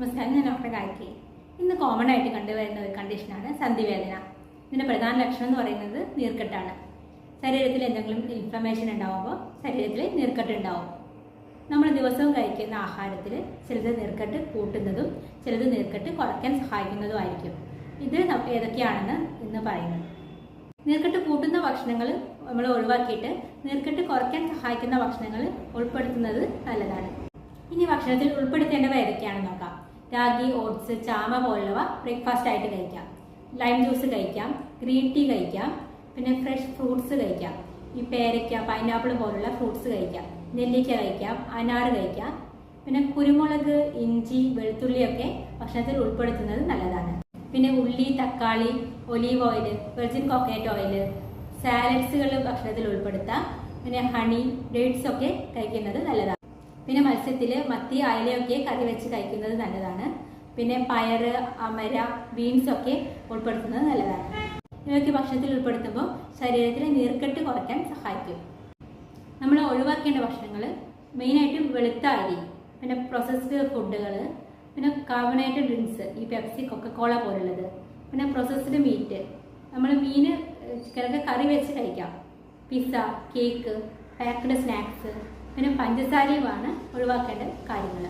നമസ്കാരം ഞാൻ ഡോക്ടർ ഗായത്രി. ഇന്ന് കോമൺ ആയിട്ട് കണ്ടുവരുന്ന ഒരു കണ്ടീഷനാണ് സന്ധിവേദന. ഇതിന്റെ പ്രധാന ലക്ഷണം എന്ന് പറയുന്നത് നീർക്കെട്ടാണ്. ശരീരത്തിൽ എന്തെങ്കിലും ഇൻഫ്ലമേഷൻ ഉണ്ടാവുമ്പോൾ ശരീരത്തിൽ നീർക്കെട്ട് ഉണ്ടാവും. നമ്മൾ ദിവസവും കഴിക്കുന്ന ആഹാരത്തിൽ ചിലത് നീർക്കെട്ട് കൂട്ടുന്നതും ചിലത് നീർക്കെട്ട് കുറയ്ക്കാൻ സഹായിക്കുന്നതുമായിരിക്കും ഇത് ഏതൊക്കെയാണെന്ന് ഇന്ന് പറയുന്നത് നീർക്കെട്ട് കൂട്ടുന്ന ഭക്ഷണങ്ങൾ നമ്മൾ ഒഴിവാക്കിയിട്ട് നീർക്കെട്ട് കുറയ്ക്കാൻ സഹായിക്കുന്ന ഭക്ഷണങ്ങൾ ഉൾപ്പെടുത്തുന്നത് നല്ലതാണ്. ഇനി ഭക്ഷണത്തിൽ ഉൾപ്പെടുത്തേണ്ടവ ഏതൊക്കെയാണെന്ന് നോക്കാം. രാഗി ഓട്സ് ചാമ പോലുള്ളവ ബ്രേക്ക്ഫാസ്റ്റ് ആയിട്ട് കഴിക്കാം. ലൈം ജ്യൂസ് കഴിക്കാം ഗ്രീൻ ടീ കഴിക്കാം പിന്നെ ഫ്രഷ് ഫ്രൂട്ട്സ് കഴിക്കാം. ഈ പേരയ്ക്ക പൈനാപ്പിൾ പോലുള്ള ഫ്രൂട്ട്സ് കഴിക്കാം. നെല്ലിക്ക കഴിക്കാം അനാറ് കഴിക്കാം. പിന്നെ കുരുമുളക് ഇഞ്ചി വെളുത്തുള്ളിയൊക്കെ ഭക്ഷണത്തിൽ ഉൾപ്പെടുത്തുന്നത് നല്ലതാണ്. പിന്നെ ഉള്ളി തക്കാളി olive oil virgin coconut oil സാലഡ്സുകൾ ഭക്ഷണത്തിൽ ഉൾപ്പെടുത്താം. പിന്നെ ഹണി ഡേറ്റ്സ് ഒക്കെ കഴിക്കുന്നത് നല്ലതാണ് പിന്നെ മത്സ്യത്തിൽ മത്തി അയലയൊക്കെ കറി വെച്ച് കഴിക്കുന്നത് നല്ലതാണ്. പിന്നെ പയർ അമര ബീൻസ് ഒക്കെ ഉൾപ്പെടുത്തുന്നത് നല്ലതാണ്. ഇവയൊക്കെ ഭക്ഷണത്തിൽ ഉൾപ്പെടുത്തുമ്പോൾ ശരീരത്തിലെ നീർക്കെട്ട് കുറയ്ക്കാൻ സഹായിക്കും. നമ്മൾ ഒഴിവാക്കേണ്ട ഭക്ഷണങ്ങൾ മെയിനായിട്ട് വെളുത്ത അരി പിന്നെ പ്രോസസ്ഡ് ഫുഡുകൾ പിന്നെ കാർബണേറ്റഡ് ഡ്രിങ്ക്സ് ഈ പെപ്സി കൊക്കക്കോള പോലുള്ളത് പിന്നെ പ്രോസസ്ഡ് മീറ്റ് നമ്മൾ മീൻ ചിക്കനൊക്കെ കറി വെച്ച് കഴിക്കാം. പിസ്സ കേക്ക് പാക്ക്ഡ് സ്നാക്സ് പിന്നെ പഞ്ചസാരയുമാണ് ഒഴിവാക്കേണ്ട കാര്യങ്ങൾ